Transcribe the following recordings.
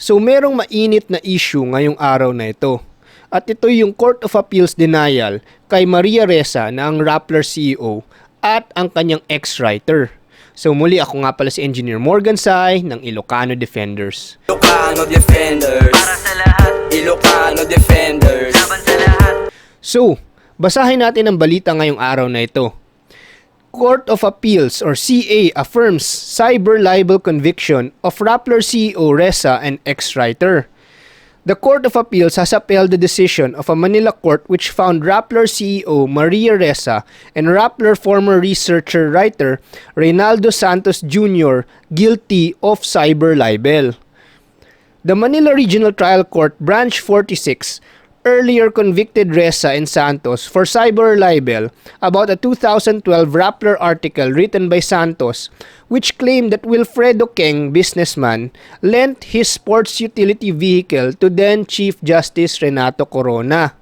So merong mainit na issue ngayong araw na ito. At ito yung Court of Appeals denial kay Maria Reza na ang Rappler CEO at ang kanyang ex-writer. So muli ako nga pala si Engineer Morgan Sai ng Ilocano Defenders. Ilocano Defenders Para sa lahat, Ilocano Defenders laban sa lahat. So, basahin natin ang balita ngayong araw na ito. Court of Appeals or CA affirms cyber libel conviction of Rappler CEO Reza and ex-writer. The Court of Appeals has upheld the decision of a Manila court which found Rappler CEO Maria Reza and Rappler former researcher writer Reynaldo Santos Jr. guilty of cyber libel. The Manila Regional Trial Court Branch 46 earlier convicted Reza and Santos for cyber libel about a 2012 Rappler article written by Santos which claimed that Wilfredo Keng, businessman, lent his sports utility vehicle to then Chief Justice Renato Corona.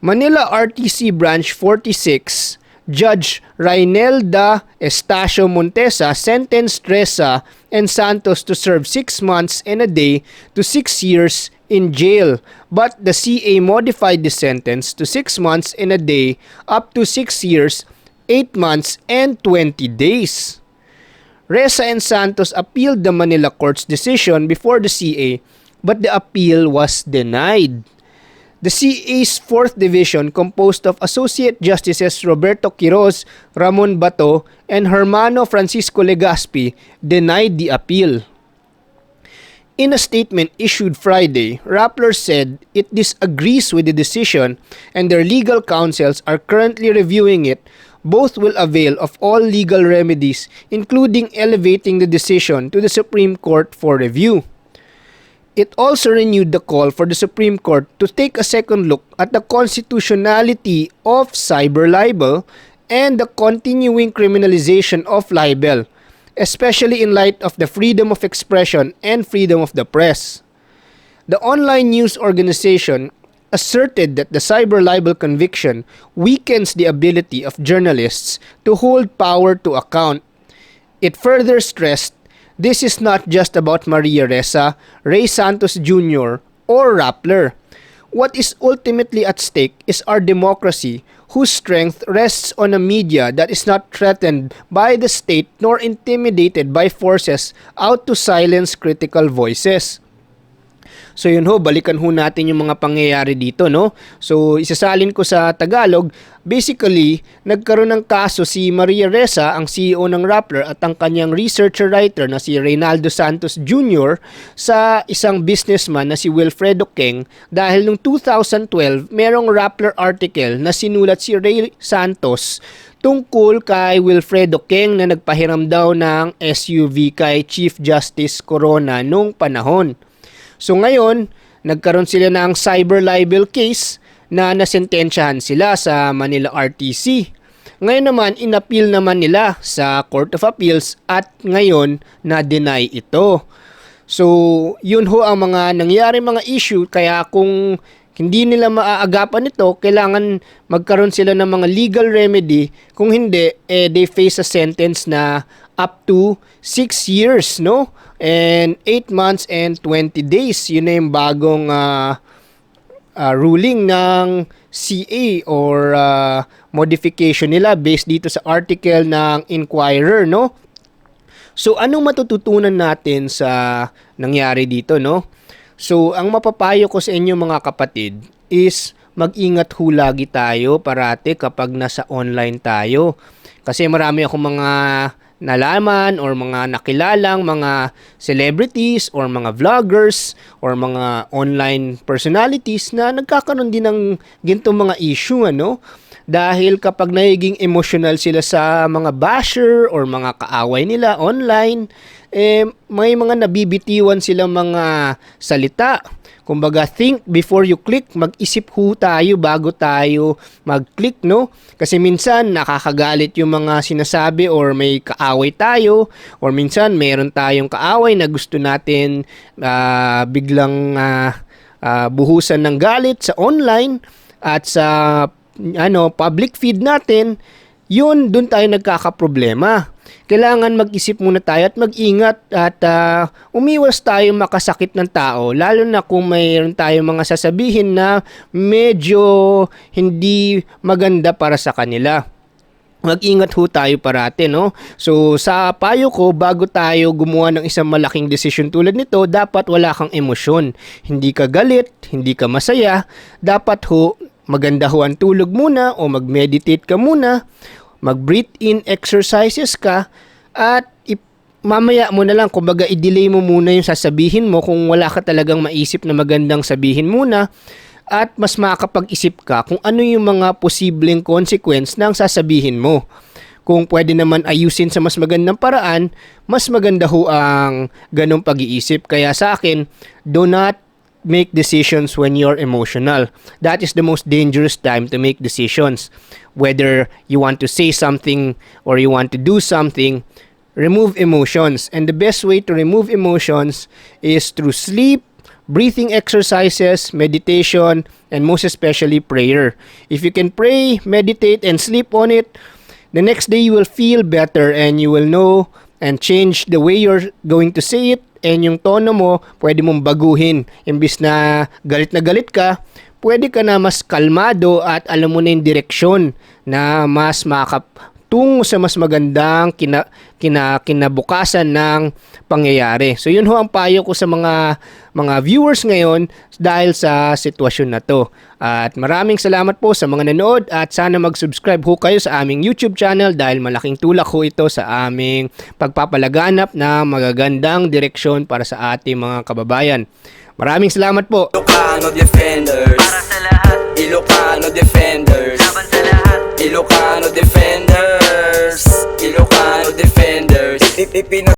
Manila RTC Branch 46, Judge Rainelda Estacio Montesa sentenced Reza and Santos to serve 6 months and a day to 6 years in jail, but the CA modified the sentence to 6 months and a day up to 6 years, 8 months, and 20 days. Reza and Santos appealed the Manila court's decision before the CA, but the appeal was denied. The CA's 4th Division, composed of Associate Justices Roberto Quiroz, Ramon Bato, and Hermano Francisco Legaspi, denied the appeal. In a statement issued Friday, Rappler said it disagrees with the decision and their legal counsels are currently reviewing it. Both will avail of all legal remedies, including elevating the decision to the Supreme Court for review. It also renewed the call for the Supreme Court to take a second look at the constitutionality of cyber libel and the continuing criminalization of libel, especially in light of the freedom of expression and freedom of the press. The online news organization asserted that the cyber libel conviction weakens the ability of journalists to hold power to account. It further stressed this is not just about Maria Reza, Ray Santos Jr., or Rappler. What is ultimately at stake is our democracy, whose strength rests on a media that is not threatened by the state nor intimidated by forces out to silence critical voices. So yun ho, balikan ho natin yung mga pangyayari dito, no? So isasalin ko sa Tagalog, basically, nagkaroon ng kaso si Maria Reza, ang CEO ng Rappler at ang kanyang researcher writer na si Reynaldo Santos Jr. sa isang businessman na si Wilfredo Keng dahil nung 2012, merong Rappler article na sinulat si Ray Santos tungkol kay Wilfredo Keng na nagpahiram daw ng SUV kay Chief Justice Corona nung panahon. So ngayon, nagkaroon sila ng cyber libel case na nasentensyahan sila sa Manila RTC. Ngayon naman, inappeal naman nila sa Court of Appeals at ngayon na-deny ito. So, yun ho ang mga nangyari mga issue kaya kung hindi nila maaagapan ito, kailangan magkaroon sila ng mga legal remedy. Kung hindi, eh, they face a sentence na up to 6 years, no? And 8 months and 20 days. Yun na yung bagong uh, uh, ruling ng CA or uh, modification nila based dito sa article ng Inquirer, no? So, anong matututunan natin sa nangyari dito, no? So, ang mapapayo ko sa inyo mga kapatid is mag-ingat ho lagi tayo parati kapag nasa online tayo. Kasi marami akong mga nalaman or mga nakilalang mga celebrities or mga vloggers or mga online personalities na nagkakaroon din ng gintong mga issue ano? Dahil kapag nagiging emotional sila sa mga basher or mga kaaway nila online eh may mga nabibitiwan sila mga salita Kumbaga, think before you click. Mag-isip ho tayo bago tayo mag-click, no? Kasi minsan, nakakagalit yung mga sinasabi or may kaaway tayo or minsan, meron tayong kaaway na gusto natin uh, biglang uh, uh, buhusan ng galit sa online at sa ano public feed natin, yun, dun tayo nagkakaproblema. Kailangan mag-isip muna tayo at mag-ingat at ah, umiwas tayo makasakit ng tao lalo na kung mayroon tayo mga sasabihin na medyo hindi maganda para sa kanila mag-ingat ho tayo parate, no? So, sa payo ko, bago tayo gumawa ng isang malaking desisyon tulad nito, dapat wala kang emosyon. Hindi ka galit, hindi ka masaya. Dapat ho, maganda ho ang tulog muna o mag-meditate ka muna, mag-breathe in exercises ka, at mamaya mo na lang, kumbaga i-delay mo muna yung sasabihin mo kung wala ka talagang maisip na magandang sabihin muna at mas makakapag-isip ka kung ano yung mga posibleng consequence ng sasabihin mo. Kung pwede naman ayusin sa mas magandang paraan, mas maganda ho ang ganong pag-iisip. Kaya sa akin, do not make decisions when you're emotional. That is the most dangerous time to make decisions. Whether you want to say something or you want to do something, remove emotions. And the best way to remove emotions is through sleep, breathing exercises, meditation, and most especially prayer. If you can pray, meditate, and sleep on it, the next day you will feel better and you will know and change the way you're going to say it and yung tono mo, pwede mong baguhin. Imbis na galit na galit ka, pwede ka na mas kalmado at alam mo na yung direksyon na mas makap tungo sa mas magandang kina, kina, kinabukasan ng pangyayari. So yun ho ang payo ko sa mga mga viewers ngayon dahil sa sitwasyon na to. At maraming salamat po sa mga nanood at sana mag-subscribe ho kayo sa aming YouTube channel dahil malaking tulak ho ito sa aming pagpapalaganap na magagandang direksyon para sa ating mga kababayan. Maraming salamat po. Ilocano Defenders Para sa lahat, Ilocano Defenders laban sa lahat Ilocano Defenders. Ilocano Defenders